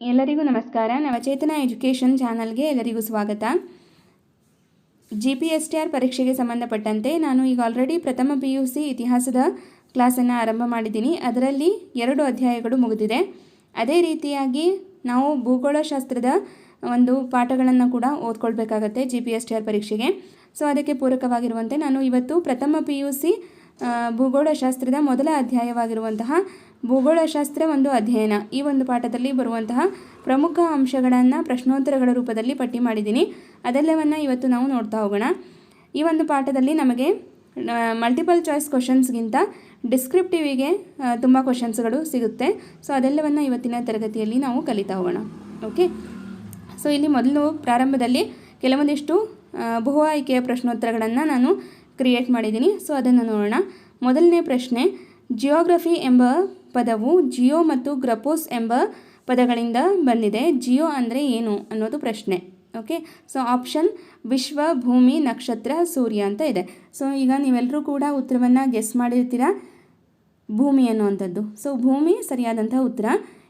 ಎಲ್ಲರಿಗೂ ನಮಸ್ಕಾರ. ನವಚೇತನ ಎಜುಕೇಷನ್ ಚಾನಲ್ಗೆ ಎಲ್ಲರಿಗೂ ಸ್ವಾಗತ. G P S T R ಪರೀಕ್ಷೆಗೆ ಸಂಬಂಧಪಟ್ಟಂತೆ ನಾನು ಈಗ ಆಲ್ರೆಡಿ ಪ್ರಥಮ ಪಿ ಯು ಸಿ ಇತಿಹಾಸದ ಕ್ಲಾಸನ್ನು ಆರಂಭ ಮಾಡಿದ್ದೀನಿ. ಅದರಲ್ಲಿ ಎರಡು ಅಧ್ಯಾಯಗಳು ಮುಗಿದಿದೆ. ಅದೇ ರೀತಿಯಾಗಿ ನಾವು ಭೂಗೋಳಶಾಸ್ತ್ರದ ಒಂದು ಪಾಠಗಳನ್ನು ಕೂಡ ಓದ್ಕೊಳ್ಬೇಕಾಗತ್ತೆ G P S T R ಪರೀಕ್ಷೆಗೆ. ಸೊ ಅದಕ್ಕೆ ಪೂರಕವಾಗಿರುವಂತೆ ನಾನು ಇವತ್ತು ಪ್ರಥಮ ಪಿ ಯು ಸಿ ಭೂಗೋಳಶಾಸ್ತ್ರದ ಮೊದಲ ಅಧ್ಯಾಯವಾಗಿರುವಂತಹ ಭೂಗೋಳಶಾಸ್ತ್ರ ಒಂದು ಅಧ್ಯಯನ. ಈ ಒಂದು ಪಾಠದಲ್ಲಿ ಬರುವಂತಹ ಪ್ರಮುಖ ಅಂಶಗಳನ್ನು ಪ್ರಶ್ನೋತ್ತರಗಳ ರೂಪದಲ್ಲಿ ಪಟ್ಟಿ ಮಾಡಿದ್ದೀನಿ. ಅದೆಲ್ಲವನ್ನು ಇವತ್ತು ನಾವು ನೋಡ್ತಾ ಹೋಗೋಣ. ಈ ಒಂದು ಪಾಠದಲ್ಲಿ ನಮಗೆ ಮಲ್ಟಿಪಲ್ ಚಾಯ್ಸ್ ಕ್ವಶನ್ಸ್ಗಿಂತ ಡಿಸ್ಕ್ರಿಪ್ಟಿವಿಗೆ ತುಂಬ ಕ್ವಶನ್ಸ್ಗಳು ಸಿಗುತ್ತೆ. ಸೊ ಅದೆಲ್ಲವನ್ನು ಇವತ್ತಿನ ತರಗತಿಯಲ್ಲಿ ನಾವು ಕಲಿತಾ ಹೋಗೋಣ. ಓಕೆ ಸೊ ಇಲ್ಲಿ ಮೊದಲು ಪ್ರಾರಂಭದಲ್ಲಿ ಕೆಲವೊಂದಿಷ್ಟು ಬಹು ಆಯ್ಕೆಯ ಪ್ರಶ್ನೋತ್ತರಗಳನ್ನು ನಾನು ಕ್ರಿಯೇಟ್ ಮಾಡಿದ್ದೀನಿ. ಸೊ ಅದನ್ನು ನೋಡೋಣ. ಮೊದಲನೇ ಪ್ರಶ್ನೆ ಜಿಯೋಗ್ರಫಿ ಎಂಬ ಪದವು ಜಿಯೋ ಮತ್ತು ಗ್ರಪೋಸ್ ಎಂಬ ಪದಗಳಿಂದ ಬಂದಿದೆ. ಜಿಯೋ ಅಂದರೆ ಏನು ಅನ್ನೋದು ಪ್ರಶ್ನೆ. ಓಕೆ? ಸೊ, ಆಪ್ಷನ್ ವಿಶ್ವ, ಭೂಮಿ, ನಕ್ಷತ್ರ, ಸೂರ್ಯ ಅಂತ ಇದೆ. ಸೊ, ಈಗ ನೀವೆಲ್ಲರೂ ಕೂಡ ಉತ್ತರವನ್ನು ಗೆಸ್ ಮಾಡಿರ್ತೀರಾ? ಭೂಮಿ ಅನ್ನುವಂಥದ್ದು. ಸೊ, ಭೂಮಿ ಸರಿಯಾದಂಥ ಉತ್ತರ.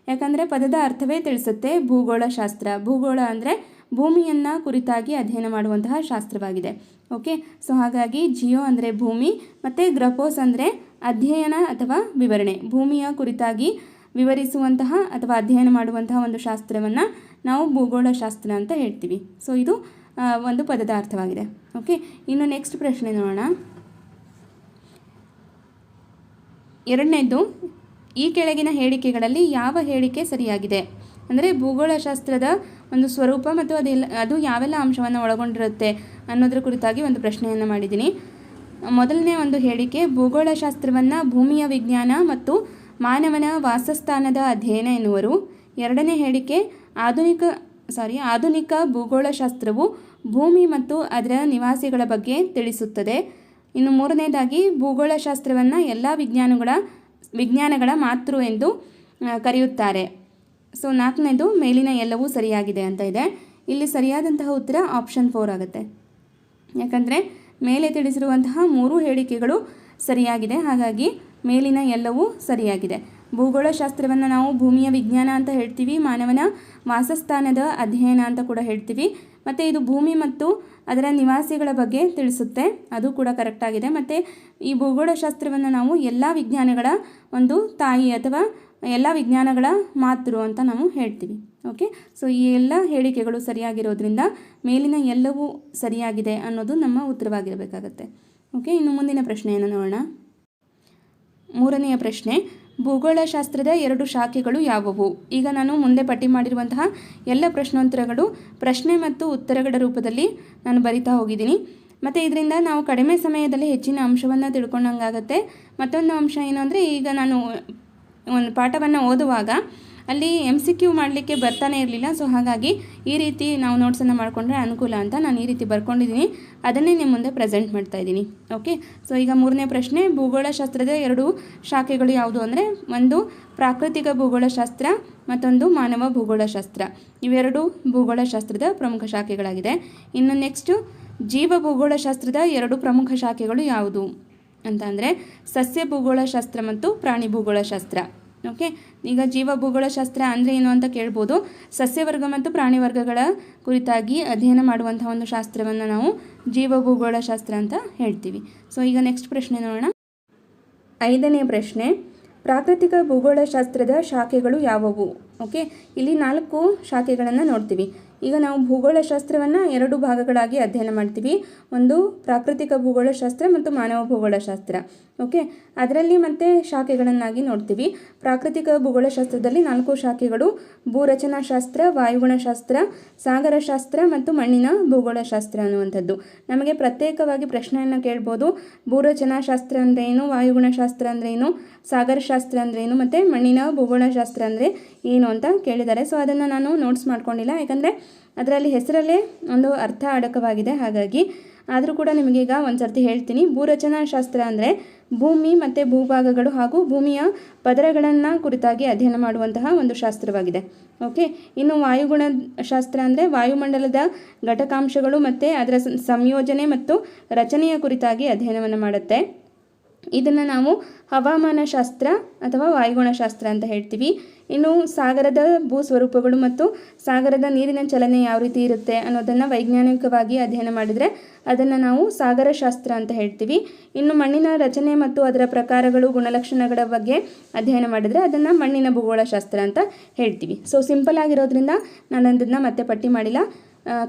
ಯಾಕಂದರೆ ಪದದ ಅರ್ಥವೇ ತಿಳಿಸುತ್ತೆ. ಭೂಗೋಳಶಾಸ್ತ್ರ. ಭೂಗೋಳ ಅಂದರೆ ಭೂಮಿಯನ್ನು ಕುರಿತಾಗಿ ಅಧ್ಯಯನ ಮಾಡುವಂತಹ ಶಾಸ್ತ್ರವಾಗಿದೆ. ಓಕೆ? ಸೊ, ಹಾಗಾಗಿ ಜಿಯೋ ಅಂದರೆ ಭೂಮಿ, ಮತ್ತು ಗ್ರಪೋಸ್ ಅಂದರೆ ಅಧ್ಯಯನ ಅಥವಾ ವಿವರಣೆ. ಭೂಮಿಯ ಕುರಿತಾಗಿ ವಿವರಿಸುವಂತಹ ಅಥವಾ ಅಧ್ಯಯನ ಮಾಡುವಂತಹ ಒಂದು ಶಾಸ್ತ್ರವನ್ನು ನಾವು ಭೂಗೋಳಶಾಸ್ತ್ರ ಅಂತ ಹೇಳ್ತೀವಿ. ಸೊ ಇದು ಒಂದು ಪದದ ಅರ್ಥವಾಗಿದೆ. ಓಕೆ ಇನ್ನು ನೆಕ್ಸ್ಟ್ ಪ್ರಶ್ನೆ ನೋಡೋಣ. ಎರಡನೇದು ಈ ಕೆಳಗಿನ ಹೇಳಿಕೆಗಳಲ್ಲಿ ಯಾವ ಹೇಳಿಕೆ ಸರಿಯಾಗಿದೆ? ಅಂದರೆ ಭೂಗೋಳಶಾಸ್ತ್ರದ ಒಂದು ಸ್ವರೂಪ ಮತ್ತು ಅದೆಲ್ಲ, ಅದು ಯಾವೆಲ್ಲ ಅಂಶವನ್ನು ಒಳಗೊಂಡಿರುತ್ತೆ ಅನ್ನೋದ್ರ ಕುರಿತಾಗಿ ಒಂದು ಪ್ರಶ್ನೆಯನ್ನು ಮಾಡಿದ್ದೀನಿ. ಮೊದಲನೇ ಒಂದು ಹೇಳಿಕೆ, ಭೂಗೋಳಶಾಸ್ತ್ರವನ್ನು ಭೂಮಿಯ ವಿಜ್ಞಾನ ಮತ್ತು ಮಾನವನ ವಾಸಸ್ಥಾನದ ಅಧ್ಯಯನ ಎನ್ನುವರು. ಎರಡನೇ ಹೇಳಿಕೆ, ಆಧುನಿಕ ಸಾರಿ ಆಧುನಿಕ ಭೂಗೋಳಶಾಸ್ತ್ರವು ಭೂಮಿ ಮತ್ತು ಅದರ ನಿವಾಸಿಗಳ ಬಗ್ಗೆ ತಿಳಿಸುತ್ತದೆ. ಇನ್ನು ಮೂರನೇದಾಗಿ, ಭೂಗೋಳಶಾಸ್ತ್ರವನ್ನು ಎಲ್ಲ ವಿಜ್ಞಾನಗಳ ವಿಜ್ಞಾನಗಳ ಮಾತೃ ಎಂದು ಕರೆಯುತ್ತಾರೆ. ಸೊ ನಾಲ್ಕನೇದು, ಮೇಲಿನ ಎಲ್ಲವೂ ಸರಿಯಾಗಿದೆ ಅಂತ ಇದೆ. ಇಲ್ಲಿ ಸರಿಯಾದಂತಹ ಉತ್ತರ ಆಪ್ಷನ್ ಫೋರ್ ಆಗುತ್ತೆ. ಯಾಕಂದರೆ ಮೇಲೆ ತಿಳಿಸಿರುವಂತಹ ಮೂರು ಹೇಳಿಕೆಗಳು ಸರಿಯಾಗಿದೆ. ಹಾಗಾಗಿ ಮೇಲಿನ ಎಲ್ಲವೂ ಸರಿಯಾಗಿದೆ. ಭೂಗೋಳಶಾಸ್ತ್ರವನ್ನು ನಾವು ಭೂಮಿಯ ವಿಜ್ಞಾನ ಅಂತ ಹೇಳ್ತೀವಿ, ಮಾನವನ ವಾಸಸ್ಥಾನದ ಅಧ್ಯಯನ ಅಂತ ಕೂಡ ಹೇಳ್ತೀವಿ. ಮತ್ತು ಇದು ಭೂಮಿ ಮತ್ತು ಅದರ ನಿವಾಸಿಗಳ ಬಗ್ಗೆ ತಿಳಿಸುತ್ತೆ. ಅದು ಕೂಡ ಕರೆಕ್ಟಾಗಿದೆ ಮತ್ತು ಈ ಭೂಗೋಳಶಾಸ್ತ್ರವನ್ನು ನಾವು ಎಲ್ಲ ವಿಜ್ಞಾನಗಳ ಒಂದು ತಾಯಿ ಅಥವಾ ಎಲ್ಲ ವಿಜ್ಞಾನಗಳ ಮಾತೃ ಅಂತ ನಾವು ಹೇಳ್ತೀವಿ. ಓಕೆ ಸೊ ಈ ಎಲ್ಲ ಹೇಳಿಕೆಗಳು ಸರಿಯಾಗಿರೋದ್ರಿಂದ ಮೇಲಿನ ಎಲ್ಲವೂ ಸರಿಯಾಗಿದೆ ಅನ್ನೋದು ನಮ್ಮ ಉತ್ತರವಾಗಿರಬೇಕಾಗತ್ತೆ. ಓಕೆ ಇನ್ನು ಮುಂದಿನ ಪ್ರಶ್ನೆಯನ್ನು ನೋಡೋಣ. ಮೂರನೆಯ ಪ್ರಶ್ನೆ, ಭೂಗೋಳಶಾಸ್ತ್ರದ ಎರಡು ಶಾಖೆಗಳು ಯಾವುವು? ಈಗ ನಾನು ಮುಂದೆ ಪಟ್ಟಿ ಮಾಡಿರುವಂತಹ ಎಲ್ಲ ಪ್ರಶ್ನೋತ್ತರಗಳು ಪ್ರಶ್ನೆ ಮತ್ತು ಉತ್ತರಗಳ ರೂಪದಲ್ಲಿ ನಾನು ಬರಿತಾ ಹೋಗಿದ್ದೀನಿ. ಮತ್ತು ಇದರಿಂದ ನಾವು ಕಡಿಮೆ ಸಮಯದಲ್ಲಿ ಹೆಚ್ಚಿನ ಅಂಶವನ್ನು ತಿಳ್ಕೊಂಡಂಗಾಗತ್ತೆ. ಮತ್ತೊಂದು ಅಂಶ ಏನು ಅಂದರೆ ಈಗ ನಾನು ಒಂದು ಪಾಠವನ್ನು ಓದುವಾಗ ಅಲ್ಲಿ ಎಂ ಸಿ ಕ್ಯೂ ಮಾಡಲಿಕ್ಕೆ ಬರ್ತಾನೆ ಇರಲಿಲ್ಲ. ಸೊ ಹಾಗಾಗಿ ಈ ರೀತಿ ನಾವು ನೋಟ್ಸನ್ನು ಮಾಡಿಕೊಂಡ್ರೆ ಅನುಕೂಲ ಅಂತ ನಾನು ಈ ರೀತಿ ಬರ್ಕೊಂಡಿದ್ದೀನಿ. ಅದನ್ನೇ ನಿಮ್ಮ ಮುಂದೆ ಪ್ರೆಸೆಂಟ್ ಮಾಡ್ತಾ ಇದ್ದೀನಿ. ಓಕೆ ಸೊ ಈಗ ಮೂರನೇ ಪ್ರಶ್ನೆ, ಭೂಗೋಳಶಾಸ್ತ್ರದ ಎರಡು ಶಾಖೆಗಳು ಯಾವುದು ಅಂದರೆ ಒಂದು ಪ್ರಾಕೃತಿಕ ಭೂಗೋಳಶಾಸ್ತ್ರ ಮತ್ತೊಂದು ಮಾನವ ಭೂಗೋಳಶಾಸ್ತ್ರ. ಇವೆರಡು ಭೂಗೋಳಶಾಸ್ತ್ರದ ಪ್ರಮುಖ ಶಾಖೆಗಳಾಗಿದೆ. ಇನ್ನು ನೆಕ್ಸ್ಟು ಜೀವ ಭೂಗೋಳಶಾಸ್ತ್ರದ ಎರಡು ಪ್ರಮುಖ ಶಾಖೆಗಳು ಯಾವುದು? ಅಂತ ಅಂದರೆ ಸಸ್ಯ ಭೂಗೋಳಶಾಸ್ತ್ರ ಮತ್ತು ಪ್ರಾಣಿ ಭೂಗೋಳಶಾಸ್ತ್ರ ಓಕೆ ಈಗ ಜೀವ ಭೂಗೋಳಶಾಸ್ತ್ರ ಅಂದರೆ ಏನು ಅಂತ ಕೇಳ್ಬೋದು. ಸಸ್ಯವರ್ಗ ಮತ್ತು ಪ್ರಾಣಿ ವರ್ಗಗಳ ಕುರಿತಾಗಿ ಅಧ್ಯಯನ ಮಾಡುವಂಥ ಒಂದು ಶಾಸ್ತ್ರವನ್ನು ನಾವು ಜೀವ ಭೂಗೋಳಶಾಸ್ತ್ರ ಅಂತ ಹೇಳ್ತೀವಿ. ಸೊ ಈಗ ನೆಕ್ಸ್ಟ್ ಪ್ರಶ್ನೆ ನೋಡೋಣ. ಐದನೇ ಪ್ರಶ್ನೆ, ಪ್ರಾಕೃತಿಕ ಭೂಗೋಳಶಾಸ್ತ್ರದ ಶಾಖೆಗಳು ಯಾವುವು? ಓಕೆ ಇಲ್ಲಿ ನಾಲ್ಕು ಶಾಖೆಗಳನ್ನು ನೋಡ್ತೀವಿ. ಈಗ ನಾವು ಭೂಗೋಳಶಾಸ್ತ್ರವನ್ನು ಎರಡು ಭಾಗಗಳಾಗಿ ಅಧ್ಯಯನ ಮಾಡ್ತೀವಿ. ಒಂದು ಪ್ರಾಕೃತಿಕ ಭೂಗೋಳಶಾಸ್ತ್ರ ಮತ್ತು ಮಾನವ ಭೂಗೋಳಶಾಸ್ತ್ರ ಓಕೆ ಅದರಲ್ಲಿ ಮತ್ತೆ ಶಾಖೆಗಳನ್ನಾಗಿ ನೋಡ್ತೀವಿ. ಪ್ರಾಕೃತಿಕ ಭೂಗೋಳಶಾಸ್ತ್ರದಲ್ಲಿ ನಾಲ್ಕು ಶಾಖೆಗಳು, ಭೂರಚನಾಶಾಸ್ತ್ರ, ವಾಯುಗುಣಶಾಸ್ತ್ರ, ಸಾಗರಶಾಸ್ತ್ರ ಮತ್ತು ಮಣ್ಣಿನ ಭೂಗೋಳಶಾಸ್ತ್ರ ಅನ್ನುವಂಥದ್ದು. ನಮಗೆ ಪ್ರತ್ಯೇಕವಾಗಿ ಪ್ರಶ್ನೆಯನ್ನು ಕೇಳ್ಬೋದು. ಭೂರಚನಾಶಾಸ್ತ್ರ ಅಂದರೆ ಏನು, ವಾಯುಗುಣಶಾಸ್ತ್ರ ಅಂದರೆ ಏನು, ಸಾಗರಶಾಸ್ತ್ರ ಅಂದರೆ ಏನು ಮತ್ತು ಮಣ್ಣಿನ ಭೂಗೋಳಶಾಸ್ತ್ರ ಅಂದರೆ ಏನು ಅಂತ ಕೇಳಿದ್ದಾರೆ. ಸೊ ಅದನ್ನು ನಾನು ನೋಟ್ಸ್ ಮಾಡ್ಕೊಂಡಿಲ್ಲ. ಯಾಕಂದರೆ ಅದರಲ್ಲಿ ಹೆಸರಲ್ಲೇ ಒಂದು ಅರ್ಥ ಅಡಕವಾಗಿದೆ. ಹಾಗಾಗಿ ಆದರೂ ಕೂಡ ನಿಮಗೀಗ ಒಂದು ಸರ್ತಿ ಹೇಳ್ತೀನಿ. ಭೂರಚನಾ ಶಾಸ್ತ್ರ ಅಂದರೆ ಭೂಮಿ ಮತ್ತು ಭೂಭಾಗಗಳು ಹಾಗೂ ಭೂಮಿಯ ಪದರಗಳನ್ನು ಕುರಿತಾಗಿ ಅಧ್ಯಯನ ಮಾಡುವಂತಹ ಒಂದು ಶಾಸ್ತ್ರವಾಗಿದೆ. ಓಕೆ? ಇನ್ನು ವಾಯುಗುಣ ಶಾಸ್ತ್ರ ಅಂದರೆ ವಾಯುಮಂಡಲದ ಘಟಕಾಂಶಗಳು ಮತ್ತು ಅದರ ಸಂಯೋಜನೆ ಮತ್ತು ರಚನೆಯ ಕುರಿತಾಗಿ ಅಧ್ಯಯನವನ್ನು ಮಾಡುತ್ತೆ. ಇದನ್ನು ನಾವು ಹವಾಮಾನಶಾಸ್ತ್ರ ಅಥವಾ ವಾಯುಗುಣಶಾಸ್ತ್ರ ಅಂತ ಹೇಳ್ತೀವಿ. ಇನ್ನು ಸಾಗರದ ಭೂ ಸ್ವರೂಪಗಳು ಮತ್ತು ಸಾಗರದ ನೀರಿನ ಚಲನೆ ಯಾವ ರೀತಿ ಇರುತ್ತೆ ಅನ್ನೋದನ್ನು ವೈಜ್ಞಾನಿಕವಾಗಿ ಅಧ್ಯಯನ ಮಾಡಿದರೆ ಅದನ್ನು ನಾವು ಸಾಗರಶಾಸ್ತ್ರ ಅಂತ ಹೇಳ್ತೀವಿ. ಇನ್ನು ಮಣ್ಣಿನ ರಚನೆ ಮತ್ತು ಅದರ ಪ್ರಕಾರಗಳು, ಗುಣಲಕ್ಷಣಗಳ ಬಗ್ಗೆ ಅಧ್ಯಯನ ಮಾಡಿದರೆ ಅದನ್ನು ಮಣ್ಣಿನ ಭೂಗೋಳಶಾಸ್ತ್ರ ಅಂತ ಹೇಳ್ತೀವಿ. ಸೊ ಸಿಂಪಲ್ ಆಗಿರೋದ್ರಿಂದ ನಾನು ಅದನ್ನು ಮತ್ತೆ ಪಟ್ಟಿ ಮಾಡಿಲ್ಲ.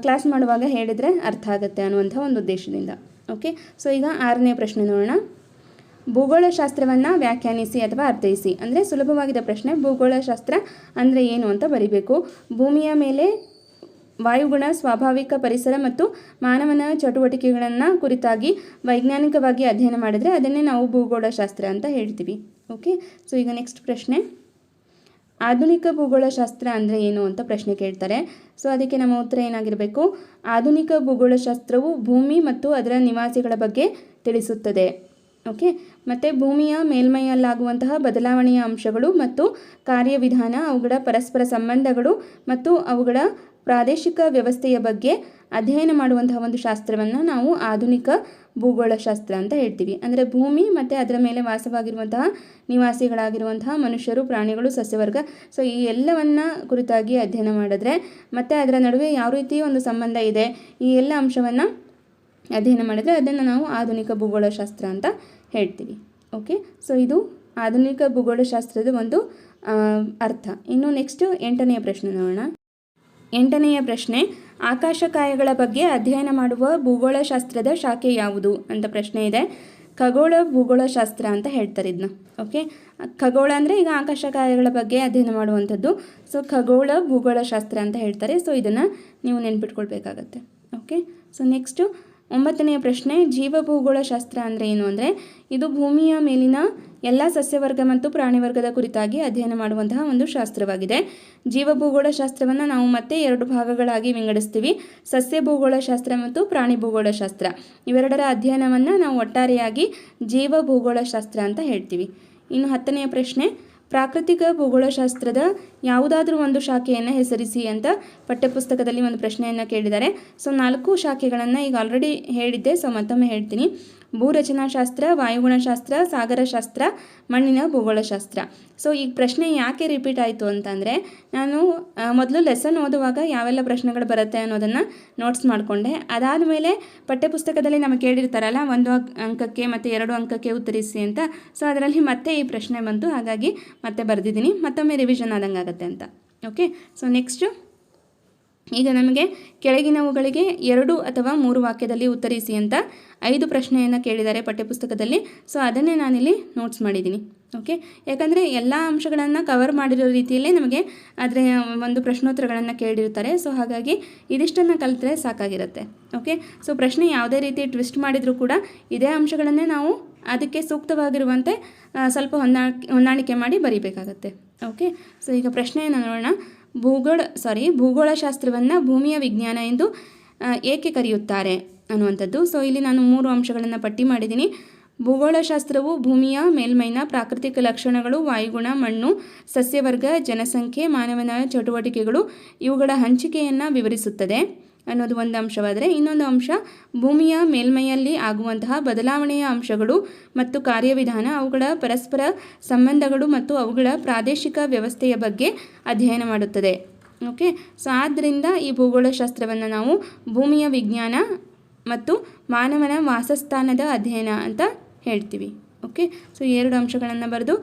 ಕ್ಲಾಸ್ ಮಾಡುವಾಗ ಹೇಳಿದರೆ ಅರ್ಥ ಆಗುತ್ತೆ ಅನ್ನುವಂಥ ಒಂದು ಉದ್ದೇಶದಿಂದ. ಓಕೆ ಸೊ ಈಗ ಆರನೇ ಪ್ರಶ್ನೆ ನೋಡೋಣ. ಭೂಗೋಳಶಾಸ್ತ್ರವನ್ನು ವ್ಯಾಖ್ಯಾನಿಸಿ ಅಥವಾ ಅರ್ಥೈಸಿ. ಅಂದರೆ ಸುಲಭವಾಗಿದೆ ಪ್ರಶ್ನೆ, ಭೂಗೋಳಶಾಸ್ತ್ರ ಅಂದರೆ ಏನು ಅಂತ ಬರಿಬೇಕು. ಭೂಮಿಯ ಮೇಲೆ ವಾಯುಗುಣ, ಸ್ವಾಭಾವಿಕ ಪರಿಸರ ಮತ್ತು ಮಾನವನ ಚಟುವಟಿಕೆಗಳನ್ನು ಕುರಿತಾಗಿ ವೈಜ್ಞಾನಿಕವಾಗಿ ಅಧ್ಯಯನ ಮಾಡಿದರೆ ಅದನ್ನೇ ನಾವು ಭೂಗೋಳಶಾಸ್ತ್ರ ಅಂತ ಹೇಳ್ತೀವಿ. ಓಕೆ ಸೊ ಈಗ ನೆಕ್ಸ್ಟ್ ಪ್ರಶ್ನೆ. ಆಧುನಿಕ ಭೂಗೋಳಶಾಸ್ತ್ರ ಅಂದರೆ ಏನು ಅಂತ ಪ್ರಶ್ನೆ ಕೇಳ್ತಾರೆ. ಸೊ ಅದಕ್ಕೆ ನಮ್ಮ ಉತ್ತರ ಏನಾಗಿರಬೇಕು? ಆಧುನಿಕ ಭೂಗೋಳಶಾಸ್ತ್ರವು ಭೂಮಿ ಮತ್ತು ಅದರ ನಿವಾಸಿಗಳ ಬಗ್ಗೆ ತಿಳಿಸುತ್ತದೆ. ಓಕೆ ಮತ್ತು ಭೂಮಿಯ ಮೇಲ್ಮೈಯಲ್ಲಾಗುವಂತಹ ಬದಲಾವಣೆಯ ಅಂಶಗಳು ಮತ್ತು ಕಾರ್ಯವಿಧಾನ, ಅವುಗಳ ಪರಸ್ಪರ ಸಂಬಂಧಗಳು ಮತ್ತು ಅವುಗಳ ಪ್ರಾದೇಶಿಕ ವ್ಯವಸ್ಥೆಯ ಬಗ್ಗೆ ಅಧ್ಯಯನ ಮಾಡುವಂತಹ ಒಂದು ಶಾಸ್ತ್ರವನ್ನು ನಾವು ಆಧುನಿಕ ಭೂಗೋಳಶಾಸ್ತ್ರ ಅಂತ ಹೇಳ್ತೀವಿ. ಅಂದರೆ ಭೂಮಿ ಮತ್ತು ಅದರ ಮೇಲೆ ವಾಸವಾಗಿರುವಂತಹ ನಿವಾಸಿಗಳಾಗಿರುವಂತಹ ಮನುಷ್ಯರು, ಪ್ರಾಣಿಗಳು, ಸಸ್ಯವರ್ಗ. ಸೊ ಈ ಎಲ್ಲವನ್ನ ಕುರಿತಾಗಿ ಅಧ್ಯಯನ ಮಾಡಿದ್ರೆ ಮತ್ತು ಅದರ ನಡುವೆ ಯಾವ ರೀತಿ ಒಂದು ಸಂಬಂಧ ಇದೆ, ಈ ಎಲ್ಲ ಅಂಶವನ್ನು ಅಧ್ಯಯನ ಮಾಡಿದರೆ ಅದನ್ನು ನಾವು ಆಧುನಿಕ ಭೂಗೋಳಶಾಸ್ತ್ರ ಅಂತ ಹೇಳ್ತೀವಿ. ಓಕೆ ಸೊ ಇದು ಆಧುನಿಕ ಭೂಗೋಳಶಾಸ್ತ್ರದ ಒಂದು ಅರ್ಥ. ಇನ್ನು ನೆಕ್ಸ್ಟ್ ಎಂಟನೆಯ ಪ್ರಶ್ನೆ ನೋಡೋಣ. ಎಂಟನೆಯ ಪ್ರಶ್ನೆ ಆಕಾಶಕಾಯಗಳ ಬಗ್ಗೆ ಅಧ್ಯಯನ ಮಾಡುವ ಭೂಗೋಳಶಾಸ್ತ್ರದ ಶಾಖೆ ಯಾವುದು ಅಂತ ಪ್ರಶ್ನೆ ಇದೆ. ಖಗೋಳ ಭೂಗೋಳಶಾಸ್ತ್ರ ಅಂತ ಹೇಳ್ತಾರೆ ಇದನ್ನ ಓಕೆ ಖಗೋಳ ಅಂದರೆ ಈಗ ಆಕಾಶಕಾಯಗಳ ಬಗ್ಗೆ ಅಧ್ಯಯನ ಮಾಡುವಂಥದ್ದು. ಸೊ ಖಗೋಳ ಭೂಗೋಳಶಾಸ್ತ್ರ ಅಂತ ಹೇಳ್ತಾರೆ. ಸೊ ಇದನ್ನು ನೀವು ನೆನ್ಪಿಟ್ಕೊಳ್ಬೇಕಾಗತ್ತೆ. ಓಕೆ ಸೊ ನೆಕ್ಸ್ಟು ಒಂಬತ್ತನೆಯ ಪ್ರಶ್ನೆ ಜೀವಭೂಗೋಳಶಾಸ್ತ್ರ ಅಂದರೆ ಏನು ಅಂದರೆ, ಇದು ಭೂಮಿಯ ಮೇಲಿನ ಎಲ್ಲ ಸಸ್ಯವರ್ಗ ಮತ್ತು ಪ್ರಾಣಿವರ್ಗದ ಕುರಿತಾಗಿ ಅಧ್ಯಯನ ಮಾಡುವಂತಹ ಒಂದು ಶಾಸ್ತ್ರವಾಗಿದೆ. ಜೀವಭೂಗೋಳಶಾಸ್ತ್ರವನ್ನು ನಾವು ಮತ್ತೆ ಎರಡು ಭಾಗಗಳಾಗಿ ವಿಂಗಡಿಸ್ತೀವಿ ಸಸ್ಯ ಭೂಗೋಳಶಾಸ್ತ್ರ ಮತ್ತು ಪ್ರಾಣಿ ಭೂಗೋಳಶಾಸ್ತ್ರ ಇವೆರಡರ ಅಧ್ಯಯನವನ್ನು ನಾವು ಒಟ್ಟಾರೆಯಾಗಿ ಜೀವ ಭೂಗೋಳಶಾಸ್ತ್ರ ಅಂತ ಹೇಳ್ತೀವಿ. ಇನ್ನು ಹತ್ತನೆಯ ಪ್ರಶ್ನೆ ಪ್ರಾಕೃತಿಕ ಭೂಗೋಳಶಾಸ್ತ್ರದ ಯಾವುದಾದ್ರೂ ಒಂದು ಶಾಖೆಯನ್ನು ಹೆಸರಿಸಿ ಅಂತ ಪಠ್ಯಪುಸ್ತಕದಲ್ಲಿ ಒಂದು ಪ್ರಶ್ನೆಯನ್ನು ಕೇಳಿದ್ದಾರೆ. ಸೊ ನಾಲ್ಕು ಶಾಖೆಗಳನ್ನು ಈಗ ಆಲ್ರೆಡಿ ಹೇಳಿದ್ದೆ. ಸೊ ಮತ್ತೊಮ್ಮೆ ಹೇಳ್ತೀನಿ. ಭೂರಚನಾಶಾಸ್ತ್ರ, ವಾಯುಗುಣಶಾಸ್ತ್ರ, ಸಾಗರಶಾಸ್ತ್ರ, ಮಣ್ಣಿನ ಭೂಗೋಳಶಾಸ್ತ್ರ. ಸೊ ಈ ಪ್ರಶ್ನೆ ಯಾಕೆ ರಿಪೀಟ್ ಆಯಿತು ಅಂತಂದರೆ, ನಾನು ಮೊದಲು ಲೆಸನ್ ಓದುವಾಗ ಯಾವೆಲ್ಲ ಪ್ರಶ್ನೆಗಳು ಬರುತ್ತೆ ಅನ್ನೋದನ್ನು ನೋಟ್ಸ್ ಮಾಡಿಕೊಂಡೆ. ಅದಾದ ಮೇಲೆ ಪಠ್ಯಪುಸ್ತಕದಲ್ಲಿ ನಮಗೆ ಕೇಳಿರ್ತಾರಲ್ಲ, ಒಂದು ಅಂಕಕ್ಕೆ ಮತ್ತು ಎರಡು ಅಂಕಕ್ಕೆ ಉತ್ತರಿಸಿ ಅಂತ. ಸೊ ಅದರಲ್ಲಿ ಮತ್ತೆ ಈ ಪ್ರಶ್ನೆ ಬಂತು. ಹಾಗಾಗಿ ಮತ್ತೆ ಬರೆದಿದ್ದೀನಿ. ಮತ್ತೊಮ್ಮೆ ರಿವಿಷನ್ ಆದಂಗೆ ಆಗುತ್ತೆ ಅಂತ. ಓಕೆ ಸೊ ನೆಕ್ಸ್ಟು ಈಗ ನಮಗೆ ಕೆಳಗಿನವುಗಳಿಗೆ ಎರಡು ಅಥವಾ ಮೂರು ವಾಕ್ಯದಲ್ಲಿ ಉತ್ತರಿಸಿ ಅಂತ ಐದು ಪ್ರಶ್ನೆಯನ್ನು ಕೇಳಿದ್ದಾರೆ ಪಠ್ಯಪುಸ್ತಕದಲ್ಲಿ. ಸೊ ಅದನ್ನೇ ನಾನಿಲ್ಲಿ ನೋಟ್ಸ್ ಮಾಡಿದ್ದೀನಿ. ಓಕೆ ಯಾಕಂದರೆ ಎಲ್ಲ ಅಂಶಗಳನ್ನು ಕವರ್ ಮಾಡಿರೋ ರೀತಿಯಲ್ಲೇ ನಮಗೆ ಅದರ ಒಂದು ಪ್ರಶ್ನೋತ್ತರಗಳನ್ನು ಕೇಳಿರ್ತಾರೆ ಸೊ ಹಾಗಾಗಿ ಇದಿಷ್ಟನ್ನು ಕಲಿತ್ರೆ ಸಾಕಾಗಿರುತ್ತೆ. ಓಕೆ ಸೊ ಪ್ರಶ್ನೆ ಯಾವುದೇ ರೀತಿ ಟ್ವಿಸ್ಟ್ ಮಾಡಿದರೂ ಕೂಡ ಇದೇ ಅಂಶಗಳನ್ನೇ ನಾವು ಅದಕ್ಕೆ ಸೂಕ್ತವಾಗಿರುವಂತೆ ಸ್ವಲ್ಪ ಹೊಂದಾಣಿಕೆ ಮಾಡಿ ಬರೀಬೇಕಾಗತ್ತೆ. ಓಕೆ ಸೊ ಈಗ ಪ್ರಶ್ನೆಯನ್ನು ನೋಡೋಣ. ಭೂಗೋಳ ಸಾರಿ ಭೂಗೋಳಶಾಸ್ತ್ರವನ್ನು ಭೂಮಿಯ ವಿಜ್ಞಾನ ಎಂದು ಏಕೆ ಕರೆಯುತ್ತಾರೆ ಅನ್ನುವಂಥದ್ದು. ಸೊ ಇಲ್ಲಿ ನಾನು ಮೂರು ಅಂಶಗಳನ್ನು ಪಟ್ಟಿ ಮಾಡಿದ್ದೀನಿ. ಭೂಗೋಳಶಾಸ್ತ್ರವು ಭೂಮಿಯ ಮೇಲ್ಮೈನ ಪ್ರಾಕೃತಿಕ ಲಕ್ಷಣಗಳು, ವಾಯುಗುಣ, ಮಣ್ಣು, ಸಸ್ಯವರ್ಗ, ಜನಸಂಖ್ಯೆ, ಮಾನವನ ಚಟುವಟಿಕೆಗಳು, ಇವುಗಳ ಹಂಚಿಕೆಯನ್ನು ವಿವರಿಸುತ್ತದೆ. ಅನ್ನೋದು ಒಂದು ಅಂಶವಾದರೆ ಇನ್ನೊಂದು ಅಂಶ, ಭೂಮಿಯ ಮೇಲ್ಮೈಯಲ್ಲಿ ಆಗುವಂತಹ ಬದಲಾವಣೆಯ ಅಂಶಗಳು ಮತ್ತು ಕಾರ್ಯವಿಧಾನ, ಅವುಗಳ ಪರಸ್ಪರ ಸಂಬಂಧಗಳು ಮತ್ತು ಅವುಗಳ ಪ್ರಾದೇಶಿಕ ವ್ಯವಸ್ಥೆಯ ಬಗ್ಗೆ ಅಧ್ಯಯನ ಮಾಡುತ್ತದೆ. ಓಕೆ? ಸೊ ಆದ್ದರಿಂದ ಈ ಭೂಗೋಳಶಾಸ್ತ್ರವನ್ನು ನಾವು ಭೂಮಿಯ ವಿಜ್ಞಾನ ಮತ್ತು ಮಾನವನ ವಾಸಸ್ಥಾನದ ಅಧ್ಯಯನ ಅಂತ ಹೇಳ್ತೀವಿ. ಓಕೆ ಸೊ ಎರಡು ಅಂಶಗಳನ್ನು ಬರೆದು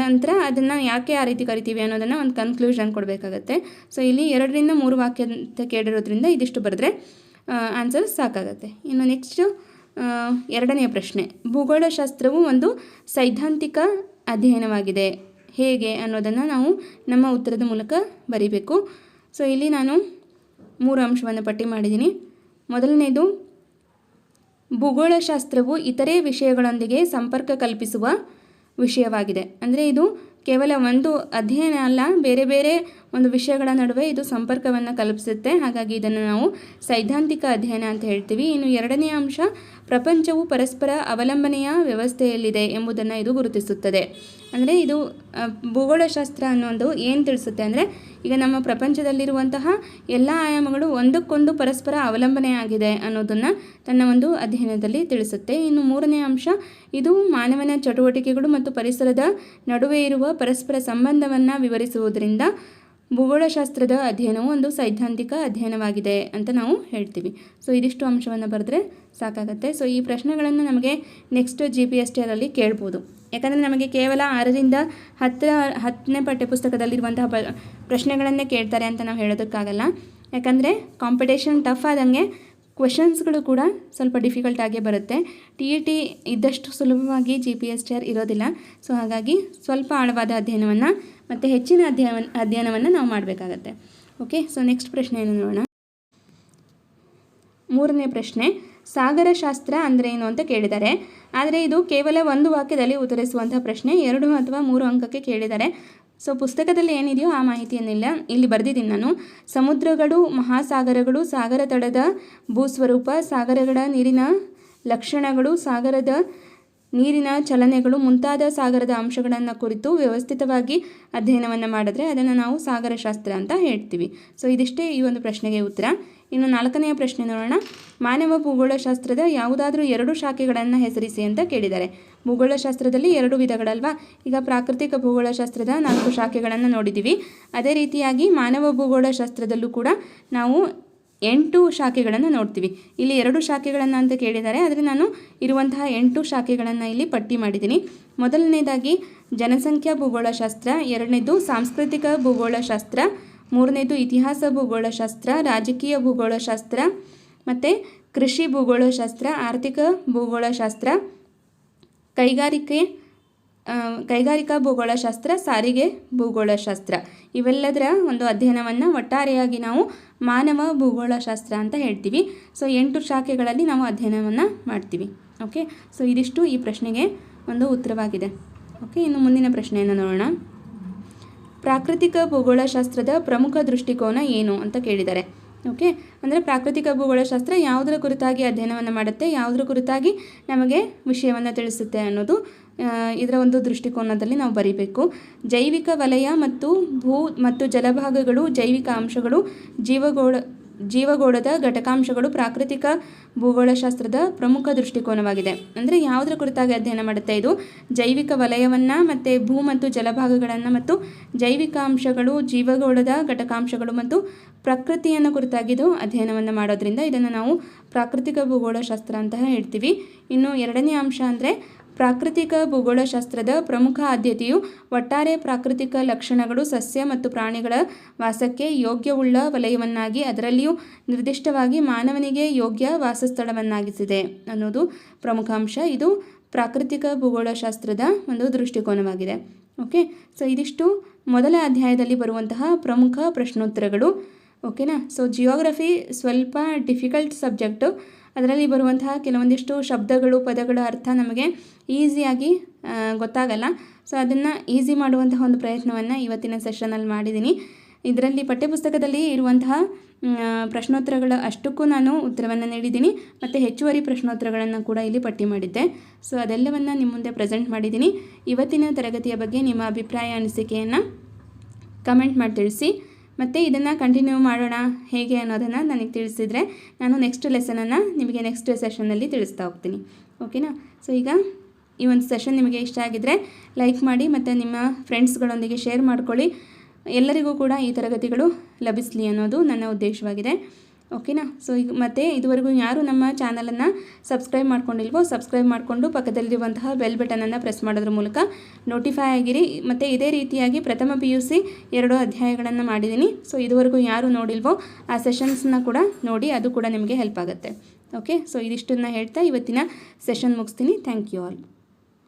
ನಂತರ ಅದನ್ನು ಯಾಕೆ ಆ ರೀತಿ ಕರಿತೀವಿ ಅನ್ನೋದನ್ನು ಒಂದು ಕನ್ಕ್ಲೂಷನ್ ಕೊಡಬೇಕಾಗತ್ತೆ. ಸೊ ಇಲ್ಲಿ ಎರಡರಿಂದ ಮೂರು ವಾಕ್ಯ ಅಂತ ಕೇಳಿರೋದ್ರಿಂದ ಇದಿಷ್ಟು ಬರೆದ್ರೆ ಆನ್ಸರ್ ಸಾಕಾಗತ್ತೆ. ಇನ್ನು ನೆಕ್ಸ್ಟು ಎರಡನೆಯ ಪ್ರಶ್ನೆ. ಭೂಗೋಳಶಾಸ್ತ್ರವು ಒಂದು ಸೈದ್ಧಾಂತಿಕ ಅಧ್ಯಯನವಾಗಿದೆ. ಹೇಗೆ ಅನ್ನೋದನ್ನು ನಾವು ನಮ್ಮ ಉತ್ತರದ ಮೂಲಕ ಬರಿಬೇಕು. ಸೊ ಇಲ್ಲಿ ನಾನು ಮೂರು ಅಂಶವನ್ನು ಪಟ್ಟಿ ಮಾಡಿದ್ದೀನಿ. ಮೊದಲನೇದು ಭೂಗೋಳಶಾಸ್ತ್ರವು ಇತರೆ ವಿಷಯಗಳೊಂದಿಗೆ ಸಂಪರ್ಕ ಕಲ್ಪಿಸುವ ವಿಷಯವಾಗಿದೆ. ಅಂದರೆ ಇದು ಕೇವಲ ಒಂದು ಅಧ್ಯಯನ ಅಲ್ಲ ಬೇರೆ ಬೇರೆ ಒಂದು ವಿಷಯಗಳ ನಡುವೆ ಇದು ಸಂಪರ್ಕವನ್ನು ಕಲ್ಪಿಸುತ್ತೆ. ಹಾಗಾಗಿ ಇದನ್ನು ನಾವು ಸೈದ್ಧಾಂತಿಕ ಅಧ್ಯಯನ ಅಂತ ಹೇಳ್ತೀವಿ. ಇನ್ನು ಎರಡನೇ ಅಂಶ, ಪ್ರಪಂಚವು ಪರಸ್ಪರ ಅವಲಂಬನೆಯ ವ್ಯವಸ್ಥೆಯಲ್ಲಿದೆ ಎಂಬುದನ್ನು ಇದು ಗುರುತಿಸುತ್ತದೆ. ಅಂದರೆ ಇದು ಭೂಗೋಳಶಾಸ್ತ್ರ ಅನ್ನೋದು ಏನು ತಿಳಿಸುತ್ತೆ ಅಂದರೆ, ಈಗ ನಮ್ಮ ಪ್ರಪಂಚದಲ್ಲಿರುವಂತಹ ಎಲ್ಲ ಆಯಾಮಗಳು ಒಂದಕ್ಕೊಂದು ಪರಸ್ಪರ ಅವಲಂಬನೆ ಆಗಿದೆ ಅನ್ನೋದನ್ನು ತನ್ನ ಒಂದು ಅಧ್ಯಯನದಲ್ಲಿ ತಿಳಿಸುತ್ತೆ. ಇನ್ನು ಮೂರನೇ ಅಂಶ, ಇದು ಮಾನವನ ಚಟುವಟಿಕೆಗಳು ಮತ್ತು ಪರಿಸರದ ನಡುವೆ ಇರುವ ಪರಸ್ಪರ ಸಂಬಂಧವನ್ನು ವಿವರಿಸುವುದರಿಂದ ಭೂಗೋಳಶಾಸ್ತ್ರದ ಅಧ್ಯಯನವು ಒಂದು ಸೈದ್ಧಾಂತಿಕ ಅಧ್ಯಯನವಾಗಿದೆ ಅಂತ ನಾವು ಹೇಳ್ತೀವಿ. ಸೊ ಇದಿಷ್ಟು ಅಂಶವನ್ನು ಬರೆದ್ರೆ ಸಾಕಾಗುತ್ತೆ. ಸೊ ಈ ಪ್ರಶ್ನೆಗಳನ್ನು ನಮಗೆ next G P S T ಆರಲ್ಲಿ ಕೇಳ್ಬೋದು. ಯಾಕಂದರೆ ನಮಗೆ ಕೇವಲ ಆರರಿಂದ ಹತ್ತರ, ಹತ್ತನೇ ಪಠ್ಯಪುಸ್ತಕದಲ್ಲಿರುವಂತಹ ಪ್ರಶ್ನೆಗಳನ್ನೇ ಕೇಳ್ತಾರೆ ಅಂತ ನಾವು ಹೇಳೋದಕ್ಕಾಗಲ್ಲ. ಯಾಕಂದರೆ ಕಾಂಪಿಟೇಷನ್ ಟಫ್ ಆದಂಗೆ ಕ್ವೆಶನ್ಸ್ಗಳು ಕೂಡ ಸ್ವಲ್ಪ ಡಿಫಿಕಲ್ಟ್ ಆಗೇ ಬರುತ್ತೆ. ಟಿ ಇ ಟಿ ಇದ್ದಷ್ಟು ಸುಲಭವಾಗಿ ಜಿ ಪಿ ಎಸ್ ಟಿ ಇರೋದಿಲ್ಲ. ಸೊ ಹಾಗಾಗಿ ಸ್ವಲ್ಪ ಆಳವಾದ ಅಧ್ಯಯನವನ್ನು ಮತ್ತು ಹೆಚ್ಚಿನ ಅಧ್ಯಯನ, ಅಧ್ಯಯನವನ್ನು ನಾವು ಮಾಡಬೇಕಾಗತ್ತೆ. ಓಕೆ ಸೊ ನೆಕ್ಸ್ಟ್ ಪ್ರಶ್ನೆ ಏನು ನೋಡೋಣ? ಮೂರನೇ ಪ್ರಶ್ನೆ ಸಾಗರಶಾಸ್ತ್ರ ಅಂದರೆ ಏನು ಅಂತ ಕೇಳಿದ್ದಾರೆ. ಆದರೆ ಇದು ಕೇವಲ ಒಂದು ವಾಕ್ಯದಲ್ಲಿ ಉತ್ತರಿಸುವಂಥ ಪ್ರಶ್ನೆ, ಎರಡು ಅಥವಾ ಮೂರು ಅಂಕಕ್ಕೆ ಕೇಳಿದ್ದಾರೆ. ಸೊ ಪುಸ್ತಕದಲ್ಲಿ ಏನಿದೆಯೋ ಆ ಮಾಹಿತಿಯನ್ನಿಲ್ಲ ಇಲ್ಲಿ ಬರೆದಿದ್ದೀನಿ ನಾನು. ಸಮುದ್ರಗಳು, ಮಹಾಸಾಗರಗಳು, ಸಾಗರ ತಡದ ಭೂಸ್ವರೂಪ, ಸಾಗರಗಳ ನೀರಿನ ಲಕ್ಷಣಗಳು, ಸಾಗರದ ನೀರಿನ ಚಲನೆಗಳು, ಮುಂತಾದ ಸಾಗರದ ಅಂಶಗಳನ್ನು ಕುರಿತು ವ್ಯವಸ್ಥಿತವಾಗಿ ಅಧ್ಯಯನವನ್ನು ಮಾಡಿದ್ರೆ ಅದನ್ನು ನಾವು ಸಾಗರಶಾಸ್ತ್ರ ಅಂತ ಹೇಳ್ತೀವಿ. ಸೊ ಇದಿಷ್ಟೇ ಈ ಒಂದು ಪ್ರಶ್ನೆಗೆ ಉತ್ತರ. ಇನ್ನು ನಾಲ್ಕನೆಯ ಪ್ರಶ್ನೆ ನೋಡೋಣ. ಮಾನವ ಭೂಗೋಳಶಾಸ್ತ್ರದ ಯಾವುದಾದ್ರೂ ಎರಡು ಶಾಖೆಗಳನ್ನು ಹೆಸರಿಸಿ ಅಂತ ಕೇಳಿದ್ದಾರೆ. ಭೂಗೋಳಶಾಸ್ತ್ರದಲ್ಲಿ ಎರಡು ವಿಧಗಳಲ್ವಾ? ಈಗ ಪ್ರಾಕೃತಿಕ ಭೂಗೋಳಶಾಸ್ತ್ರದ ನಾಲ್ಕು ಶಾಖೆಗಳನ್ನು ನೋಡಿದ್ದೀವಿ ಅದೇ ರೀತಿಯಾಗಿ ಮಾನವ ಭೂಗೋಳಶಾಸ್ತ್ರದಲ್ಲೂ ಕೂಡ ನಾವು ಎಂಟು ಶಾಖೆಗಳನ್ನು ನೋಡ್ತೀವಿ. ಇಲ್ಲಿ ಎರಡು ಶಾಖೆಗಳನ್ನು ಅಂತ ಕೇಳಿದ್ದಾರೆ ಆದರೆ ನಾನು ಇರುವಂತಹ ಎಂಟು ಶಾಖೆಗಳನ್ನು ಇಲ್ಲಿ ಪಟ್ಟಿ ಮಾಡಿದ್ದೀನಿ. ಮೊದಲನೇದಾಗಿ ಜನಸಂಖ್ಯಾ ಭೂಗೋಳಶಾಸ್ತ್ರ, ಎರಡನೇದು ಸಾಂಸ್ಕೃತಿಕ ಭೂಗೋಳಶಾಸ್ತ್ರ, ಮೂರನೇದು ಇತಿಹಾಸ ಭೂಗೋಳಶಾಸ್ತ್ರ, ರಾಜಕೀಯ ಭೂಗೋಳಶಾಸ್ತ್ರ ಮತ್ತು ಕೃಷಿ ಭೂಗೋಳಶಾಸ್ತ್ರ, ಆರ್ಥಿಕ ಭೂಗೋಳಶಾಸ್ತ್ರ. ಕೈಗಾರಿಕೆ ಕೈಗಾರಿಕಾ ಭೂಗೋಳಶಾಸ್ತ್ರ ಸಾರಿಗೆ ಭೂಗೋಳಶಾಸ್ತ್ರ ಇವೆಲ್ಲದರ ಒಂದು ಅಧ್ಯಯನವನ್ನು ಒಟ್ಟಾರೆಯಾಗಿ ನಾವು ಮಾನವ ಭೂಗೋಳಶಾಸ್ತ್ರ ಅಂತ ಹೇಳ್ತೀವಿ. ಸೊ, ಎಂಟು ಶಾಖೆಗಳಲ್ಲಿ ನಾವು ಅಧ್ಯಯನವನ್ನು ಮಾಡ್ತೀವಿ. ಓಕೆ? ಸೊ, ಇದಿಷ್ಟು ಈ ಪ್ರಶ್ನೆಗೆ ಒಂದು ಉತ್ತರವಾಗಿದೆ. ಓಕೆ? ಇನ್ನು ಮುಂದಿನ ಪ್ರಶ್ನೆಯನ್ನು ನೋಡೋಣ. ಪ್ರಾಕೃತಿಕ ಭೂಗೋಳಶಾಸ್ತ್ರದ ಪ್ರಮುಖ ದೃಷ್ಟಿಕೋನ ಏನು ಅಂತ ಕೇಳಿದ್ದಾರೆ ಓಕೆ ಅಂದರೆ ಪ್ರಾಕೃತಿಕ ಭೂಗೋಳಶಾಸ್ತ್ರ ಯಾವುದರ ಕುರಿತಾಗಿ ಅಧ್ಯಯನವನ್ನು ಮಾಡುತ್ತೆ, ಯಾವುದರ ಕುರಿತಾಗಿ ನಮಗೆ ವಿಷಯವನ್ನು ತಿಳಿಸುತ್ತೆ ಅನ್ನೋದು ಇದರ ಒಂದು ದೃಷ್ಟಿಕೋನದಲ್ಲಿ ನಾವು ಬರೀಬೇಕು. ಜೈವಿಕ ವಲಯ ಮತ್ತು ಭೂ ಮತ್ತು ಜಲಭಾಗಗಳು, ಜೈವಿಕ ಅಂಶಗಳು, ಜೀವಗೋಳ ಜೀವಗೋಳದ ಘಟಕಾಂಶಗಳು ಪ್ರಾಕೃತಿಕ ಭೂಗೋಳಶಾಸ್ತ್ರದ ಪ್ರಮುಖ ದೃಷ್ಟಿಕೋನವಾಗಿದೆ. ಅಂದರೆ ಯಾವುದರ ಕುರಿತಾಗಿ ಅಧ್ಯಯನ ಮಾಡುತ್ತೆ ಇದು? ಜೈವಿಕ ವಲಯವನ್ನು ಮತ್ತು ಭೂ ಮತ್ತು ಜಲಭಾಗಗಳನ್ನು ಮತ್ತು ಜೈವಿಕ ಅಂಶಗಳು, ಜೀವಗೋಳದ ಘಟಕಾಂಶಗಳು ಮತ್ತು ಪ್ರಕೃತಿಯನ್ನು ಕುರಿತಾಗಿದ್ದು ಅಧ್ಯಯನವನ್ನು ಮಾಡೋದ್ರಿಂದ ಇದನ್ನು ನಾವು ಪ್ರಾಕೃತಿಕ ಭೂಗೋಳಶಾಸ್ತ್ರ ಅಂತ ಹೇಳ್ತೀವಿ. ಇನ್ನು ಎರಡನೇ ಅಂಶ ಅಂದರೆ ಪ್ರಾಕೃತಿಕ ಭೂಗೋಳಶಾಸ್ತ್ರದ ಪ್ರಮುಖ ಆದ್ಯತೆಯು ಒಟ್ಟಾರೆ ಪ್ರಾಕೃತಿಕ ಲಕ್ಷಣಗಳು, ಸಸ್ಯ ಮತ್ತು ಪ್ರಾಣಿಗಳ ವಾಸಕ್ಕೆ ಯೋಗ್ಯವುಳ್ಳ ವಲಯವನ್ನಾಗಿ ಅದರಲ್ಲಿಯೂ ನಿರ್ದಿಷ್ಟವಾಗಿ ಮಾನವನಿಗೆ ಯೋಗ್ಯ ವಾಸಸ್ಥಳವನ್ನಾಗಿಸಿದೆ ಅನ್ನೋದು ಪ್ರಮುಖ ಅಂಶ. ಇದು ಪ್ರಾಕೃತಿಕ ಭೂಗೋಳಶಾಸ್ತ್ರದ ಒಂದು ದೃಷ್ಟಿಕೋನವಾಗಿದೆ. ಓಕೆ, ಸೊ ಇದಿಷ್ಟು ಮೊದಲ ಅಧ್ಯಾಯದಲ್ಲಿ ಬರುವಂತಹ ಪ್ರಮುಖ ಪ್ರಶ್ನೋತ್ತರಗಳು. ಓಕೆನಾ, ಸೊ ಜಿಯೋಗ್ರಫಿ ಸ್ವಲ್ಪ ಡಿಫಿಕಲ್ಟ್ ಸಬ್ಜೆಕ್ಟು ಅದರಲ್ಲಿ ಬರುವಂತಹ ಕೆಲವೊಂದಿಷ್ಟು ಶಬ್ದಗಳು, ಪದಗಳ ಅರ್ಥ ನಮಗೆ ಈಸಿಯಾಗಿ ಗೊತ್ತಾಗಲ್ಲ. ಸೊ ಅದನ್ನು ಈಸಿ ಮಾಡುವಂತಹ ಒಂದು ಪ್ರಯತ್ನವನ್ನು ಇವತ್ತಿನ ಸೆಷನಲ್ಲಿ ಮಾಡಿದ್ದೀನಿ. ಇದರಲ್ಲಿ ಪಠ್ಯಪುಸ್ತಕದಲ್ಲಿ ಇರುವಂತಹ ಪ್ರಶ್ನೋತ್ತರಗಳ ಅಷ್ಟಕ್ಕೂ ನಾನು ಉತ್ತರವನ್ನು ನೀಡಿದ್ದೀನಿ. ಮತ್ತು ಹೆಚ್ಚುವರಿ ಪ್ರಶ್ನೋತ್ತರಗಳನ್ನು ಕೂಡ ಇಲ್ಲಿ ಪಟ್ಟಿ ಮಾಡಿದ್ದೆ. ಸೊ ಅದೆಲ್ಲವನ್ನು ನಿಮ್ಮ ಮುಂದೆ ಪ್ರೆಸೆಂಟ್ ಮಾಡಿದ್ದೀನಿ. ಇವತ್ತಿನ ತರಗತಿಯ ಬಗ್ಗೆ ನಿಮ್ಮ ಅಭಿಪ್ರಾಯ, ಅನಿಸಿಕೆಯನ್ನು ಕಮೆಂಟ್ ಮಾಡಿ ತಿಳಿಸಿ. ಮತ್ತು ಇದನ್ನು ಕಂಟಿನ್ಯೂ ಮಾಡೋಣ ಹೇಗೆ ಅನ್ನೋದನ್ನು ನನಗೆ ತಿಳಿಸಿದರೆ ನಾನು ನೆಕ್ಸ್ಟ್ ಲೆಸನನ್ನು ನಿಮಗೆ ನೆಕ್ಸ್ಟ್ ಸೆಷನ್ನಲ್ಲಿ ತಿಳಿಸ್ತಾ ಹೋಗ್ತೀನಿ. ಓಕೆನಾ ಸೊ ಈಗ ಈ ಒಂದು ಸೆಷನ್ ನಿಮಗೆ ಇಷ್ಟ ಆಗಿದ್ದರೆ ಲೈಕ್ ಮಾಡಿ ಮತ್ತು ನಿಮ್ಮ ಫ್ರೆಂಡ್ಸ್ಗಳೊಂದಿಗೆ ಶೇರ್ ಮಾಡ್ಕೊಳ್ಳಿ. ಎಲ್ಲರಿಗೂ ಕೂಡ ಈ ತರಗತಿಗಳು ಲಭಿಸಲಿ ಅನ್ನೋದು ನನ್ನ ಉದ್ದೇಶವಾಗಿದೆ. ಓಕೆನಾ? ಸೊ ಈಗ ಮತ್ತೆ ಇದುವರೆಗೂ ಯಾರು ನಮ್ಮ ಚಾನಲನ್ನು ಸಬ್ಸ್ಕ್ರೈಬ್ ಮಾಡ್ಕೊಂಡಿಲ್ವೋ ಸಬ್ಸ್ಕ್ರೈಬ್ ಮಾಡಿಕೊಂಡು ಪಕ್ಕದಲ್ಲಿರುವಂತಹ ಬೆಲ್ ಬಟನನ್ನು ಪ್ರೆಸ್ ಮಾಡೋದ್ರ ಮೂಲಕ ನೋಟಿಫೈ ಆಗಿರಿ. ಮತ್ತು ಇದೇ ರೀತಿಯಾಗಿ ಪ್ರಥಮ ಪಿ ಯು ಸಿ ಎರಡು ಅಧ್ಯಾಯಗಳನ್ನು ಮಾಡಿದ್ದೀನಿ ಸೊ ಇದುವರೆಗೂ ಯಾರು ನೋಡಿಲ್ವೋ, ಆ ಸೆಷನ್ಸ್ನ ಕೂಡ ನೋಡಿ, ಅದು ಕೂಡ ನಿಮಗೆ ಹೆಲ್ಪ್ ಆಗುತ್ತೆ. ಓಕೆ ಸೊ ಇದಿಷ್ಟನ್ನು ಹೇಳ್ತಾ ಇವತ್ತಿನ ಸೆಷನ್ ಮುಗಿಸ್ತೀನಿ. Thank you all